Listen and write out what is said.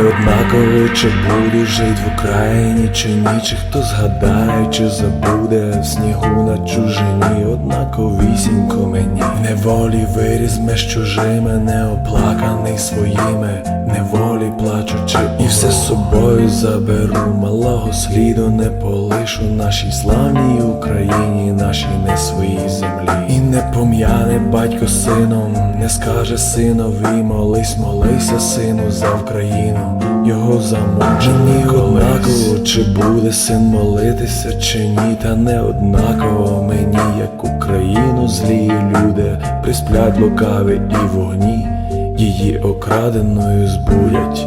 однаково, чи буду жить в Україні, чи ні, чи хто згадає, чи забуде в снігу на чужині, однаковісінько мені. В неволі виріс меж чужими, неоплаканий своїми, неволі плачучи, і все з собою заберу, малого сліду не полишу. Нашій славній Україні, нашій не своїй землі. І не пом'яне батько сином, не скаже синові, молись, молися, сину, за Україну, його замучені однаково, чи буде син молитися, чи ні, та не однаково. Мені, як Україну злі люди присплять лукаві і вогні, її окраденою збудять,